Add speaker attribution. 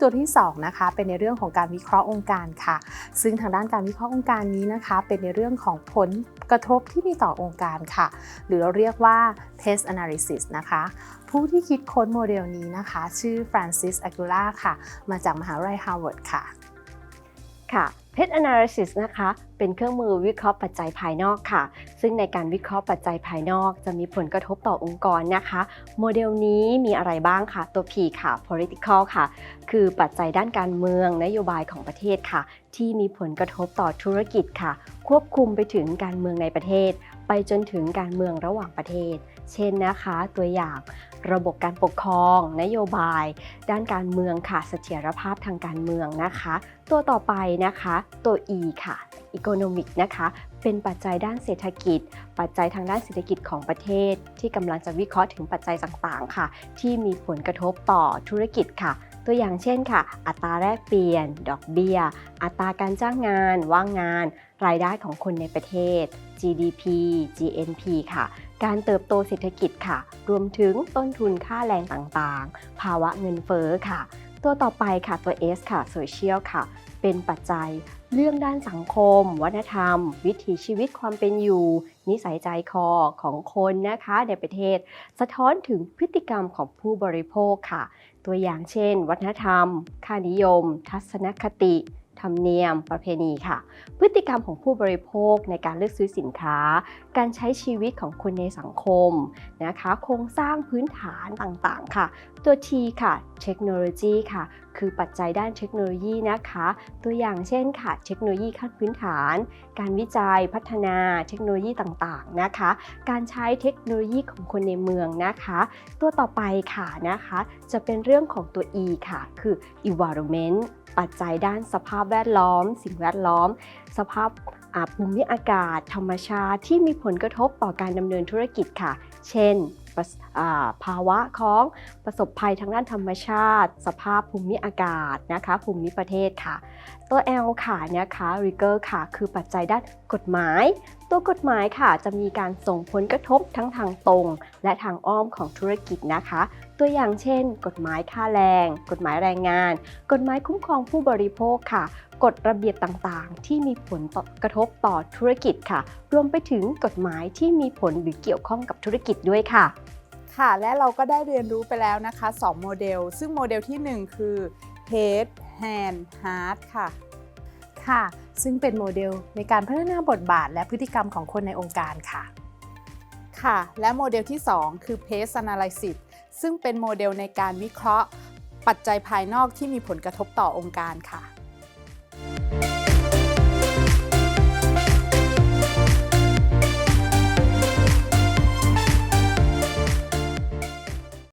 Speaker 1: ตัวที่สองนะคะเป็นในเรื่องของการวิเคราะห์องค์การค่ะ ซึ่งทางด้านการวิเคราะห์องค์การนี้นะคะ เป็นในเรื่องของผลกระทบที่มีต่อองค์การค่ะ หรือเราเรียกว่า test analysis นะคะ ผู้ที่คิดค้นโมเดลนี้นะคะ ชื่อฟรานซิสอากูล่าค่ะ มาจากมหาวิทยาลัยฮาร์วาร์ดค่ะ
Speaker 2: ค่ะ Pet Analysis นะคะ เป็นเครื่องมือวิเคราะห์ปัจจัยภายนอกค่ะ ซึ่งในการวิเคราะห์ปัจจัยภายนอก จะมีผลกระทบต่อองค์กรนะคะ โมเดลนี้มีอะไรบ้างค่ะ ตัว P ค่ะ political ค่ะ คือปัจจัยด้านการเมือง นโยบายของประเทศค่ะ ที่มีผลกระทบต่อธุรกิจค่ะ ควบคุมไปถึงการเมืองในประเทศ ไปจนถึงการเมืองระหว่างประเทศ เช่นนะคะ ตัวอย่างระบบการปกครอง นโยบาย ด้านการเมืองค่ะ เสถียรภาพทางการเมืองนะคะ ตัวต่อไปนะคะ ตัว E ค่ะ Economic นะคะ เป็นปัจจัยด้านเศรษฐกิจ ปัจจัยทางด้านเศรษฐกิจของประเทศ ที่กำลังจะวิเคราะห์ถึงปัจจัยต่างๆ ค่ะ ที่มีผลกระทบต่อธุรกิจค่ะ ตัวอย่างเช่นค่ะ อัตราแลกเปลี่ยน ดอกเบี้ย อัตราการจ้างงาน ว่างงาน รายได้ของคนในประเทศ GDP GNP ค่ะ การเติบโตเศรษฐกิจค่ะ รวมถึงต้นทุนค่าแรงต่างๆ ภาวะเงินเฟ้อค่ะ ตัวต่อไปค่ะตัว S ค่ะ Social ค่ะ เป็นปัจจัย เรื่องด้านสังคม วัฒนธรรม วิถีชีวิตความเป็นอยู่ นิสัยใจคอของคนนะคะในประเทศ สะท้อนถึงพฤติกรรมของผู้บริโภคค่ะ ตัวอย่างเช่น วัฒนธรรม ค่านิยม ทัศนคติ ธรรมเนียม ประเพณีค่ะ พฤติกรรมของผู้บริโภคในการเลือกซื้อสินค้า การใช้ชีวิตของคนในสังคมนะคะ โครงสร้างพื้นฐานต่างๆ ค่ะ ตัว T ค่ะ เทคโนโลยีค่ะ คือปัจจัยด้านเทคโนโลยีนะคะ ตัวอย่างเช่นค่ะ เทคโนโลยีขั้นพื้นฐาน การวิจัยพัฒนาเทคโนโลยีต่างๆ นะคะ การใช้เทคโนโลยีของคนในเมืองนะคะ ตัวต่อไปค่ะนะคะ จะเป็นเรื่องของตัว E ค่ะ คือ environment ปัจจัยด้านสภาพแวดล้อม สิ่งแวดล้อม สภาพภูมิอากาศ ธรรมชาติที่มีผลกระทบต่อการดำเนินธุรกิจค่ะ เช่นภาวะของประสบภัยทางด้านธรรมชาติ สภาพภูมิอากาศนะคะภูมิประเทศค่ะ ตัว L ค่ะนะคะ rigor ค่ะ คือปัจจัยด้านกฎหมาย ตัวกฎหมายค่ะจะมีการส่งผลกระทบทั้งทางตรง และทางอ้อมของธุรกิจนะคะ ตัวอย่างเช่น กฎหมายค่าแรง กฎหมายแรงงาน กฎหมายคุ้มครองผู้บริโภคค่ะ กฎระเบียบต่างๆ ที่มีผลต่อกระทบต่อธุรกิจค่ะ รวมไปถึงกฎหมายที่มีผลหรือเกี่ยวข้องกับธุรกิจด้วยค่ะ
Speaker 3: ค่ะ และเราก็ได้เรียนรู้ไปแล้วนะคะ 2 โมเดล ซึ่งโมเดลที่ 1 คือ Head Hand Heart ค่ะ
Speaker 1: ค่ะ ซึ่งเป็นโมเดลในการพัฒนาบทบาทและพฤติกรรมของคนในองค์การค่ะ
Speaker 3: ค่ะ และโมเดลที่ 2 คือ Pace Analysis ซึ่งเป็นโมเดลในการวิเคราะห์ ปัจจัยภายนอกที่มีผลกระทบต่อองค์การค่ะ